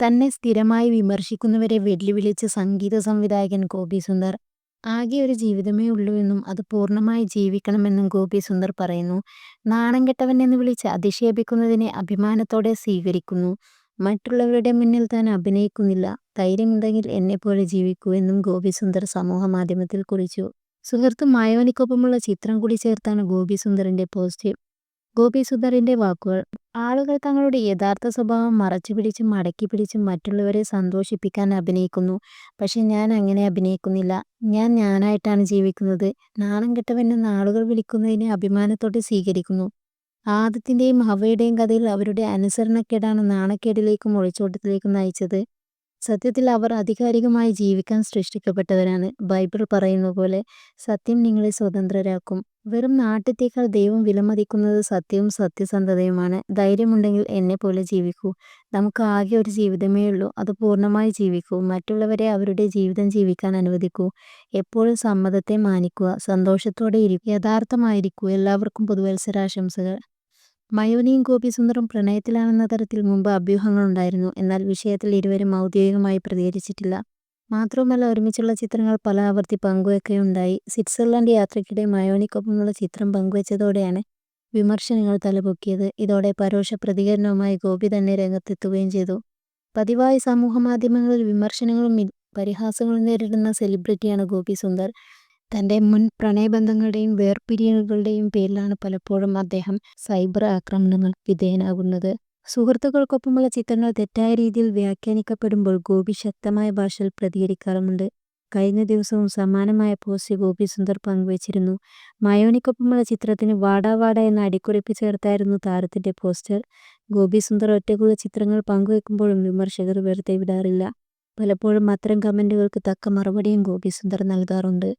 തന്നെ സ്ഥിരമായി വിമർശിക്കുന്നവരെ വെല്ലുവിളിച്ച് സംഗീത സംവിധായകൻ ഗോപി സുന്ദർ. ആകെ ഒരു ജീവിതമേ ഉള്ളൂവെന്നും അത് പൂർണമായി ജീവിക്കണമെന്നും ഗോപി സുന്ദർ പറയുന്നു. നാണം കെട്ടവൻ എന്ന് വിളിച്ച് അധിക്ഷേപിക്കുന്നതിനെ അഭിമാനത്തോടെ സ്വീകരിക്കുന്നു. മറ്റുള്ളവരുടെ മുന്നിൽ താൻ അഭിനയിക്കുന്നില്ല. ധൈര്യമുണ്ടെങ്കിൽ എന്നെപ്പോലെ ജീവിക്കൂ എന്നും ഗോപി സുന്ദർ സമൂഹ മാധ്യമത്തിൽ കുറിച്ചു. സുഹൃത്ത് മായോനിക്കൊപ്പമുള്ള ചിത്രം കൂടി ചേർത്താണ് ഗോപി സുന്ദറിന്റെ പോസ്റ്റ്. ഗോപി സുന്ദറിന്റെ വാക്കുകൾ. ആളുകൾ തങ്ങളുടെ യഥാർത്ഥ സ്വഭാവം മറച്ചു പിടിച്ചും മടക്കി പിടിച്ചും മറ്റുള്ളവരെ സന്തോഷിപ്പിക്കാൻ അഭിനയിക്കുന്നു. പക്ഷെ ഞാൻ അങ്ങനെ അഭിനയിക്കുന്നില്ല. ഞാൻ ഞാനായിട്ടാണ് ജീവിക്കുന്നത്. നാണംകെട്ടവൻ എന്ന് ആളുകൾ വിളിക്കുന്നതിനെ അഭിമാനത്തോടെ സ്വീകരിക്കുന്നു. ആദത്തിന്റെയും ഹവ്വയുടെയും കഥയിൽ അവരുടെ അനുസരണക്കേടാണ് നാണക്കേടിലേക്കും ഒളിച്ചോട്ടത്തിലേക്കും നയിച്ചത്. സത്യത്തിൽ അവർ അധികാരികമായി ജീവിക്കാൻ സൃഷ്ടിക്കപ്പെട്ടവരാണ്. ബൈബിൾ പറയുന്നപോലെ സത്യം നിങ്ങളെ സ്വതന്ത്രരാക്കും. വെറും നാട്യത്തേക്കാൾ ദൈവം വിലമതിക്കുന്നത് സത്യവും സത്യസന്ധതയുമാണ്. ധൈര്യമുണ്ടെങ്കിൽ എന്നെപ്പോലെ ജീവിക്കൂ. നമുക്ക് ആകെ ഒരു ജീവിതമേയുള്ളൂ. അത് പൂർണമായി ജീവിക്കൂ. മറ്റുള്ളവരെ അവരുടെ ജീവിതം ജീവിക്കാൻ അനുവദിക്കൂ. എപ്പോഴും സമ്മതത്തെ മാനിക്കുക. സന്തോഷത്തോടെ ഇരിക്കൂ. യഥാർത്ഥമായിരിക്കൂ. എല്ലാവർക്കും പുതുവത്സരാശംസകൾ. മയോനിയും ഗോപി സുന്ദറും പ്രണയത്തിലാണെന്ന തരത്തിൽ മുമ്പ് അഭ്യൂഹങ്ങളുണ്ടായിരുന്നു. എന്നാൽ വിഷയത്തിൽ ഇരുവരും ഔദ്യോഗികമായി പ്രതികരിച്ചിട്ടില്ല. മാത്രവുമല്ല ഒരുമിച്ചുള്ള ചിത്രങ്ങൾ പല ആവർത്തി പങ്കുവെക്കുകയുണ്ടായി. സ്വിറ്റ്സർലൻഡ് യാത്രയ്ക്കിടെ മയോനിക്കൊപ്പമുള്ള ചിത്രം പങ്കുവച്ചതോടെയാണ് വിമർശനങ്ങൾ തലപൊക്കിയത്. ഇതോടെ പരോക്ഷ പ്രതികരണവുമായി ഗോപി തന്നെ രംഗത്തെത്തുകയും ചെയ്തു. പതിവായി സമൂഹ മാധ്യമങ്ങളിൽ വിമർശനങ്ങളും പരിഹാസങ്ങളും നേരിടുന്ന സെലിബ്രിറ്റിയാണ് ഗോപി സുന്ദർ. തന്റെ മുൻ പ്രണയബന്ധങ്ങളുടെയും വേർപിരിയലുകളുടെയും പേരിലാണ് പലപ്പോഴും അദ്ദേഹം സൈബർ ആക്രമണങ്ങൾക്ക് വിധേയനാകുന്നത്. സുഹൃത്തുക്കൾക്കൊപ്പമുള്ള ചിത്രങ്ങൾ തെറ്റായ രീതിയിൽ വ്യാഖ്യാനിക്കപ്പെടുമ്പോൾ ഗോപി ശക്തമായ ഭാഷയിൽ പ്രതികരിക്കാറുമുണ്ട്. കഴിഞ്ഞ ദിവസവും സമാനമായ പോസ്റ്റ് ഗോപി സുന്ദർ പങ്കുവച്ചിരുന്നു മയോണിക്കൊപ്പമുള്ള ചിത്രത്തിന് വാടാ വാട എന്ന അടിക്കുറിപ്പ് ചേർത്തായിരുന്നു താരത്തിന്റെ പോസ്റ്റർ ഗോപി സുന്ദർ ഒറ്റയ്ക്കുള്ള ചിത്രങ്ങൾ പങ്കുവെക്കുമ്പോഴും വിമർശകർ വെറുതെ വിടാറില്ല. പലപ്പോഴും അത്തരം കമന്റുകൾക്ക് തക്ക മറുപടിയും ഗോപി സുന്ദർ നൽകാറുണ്ട്.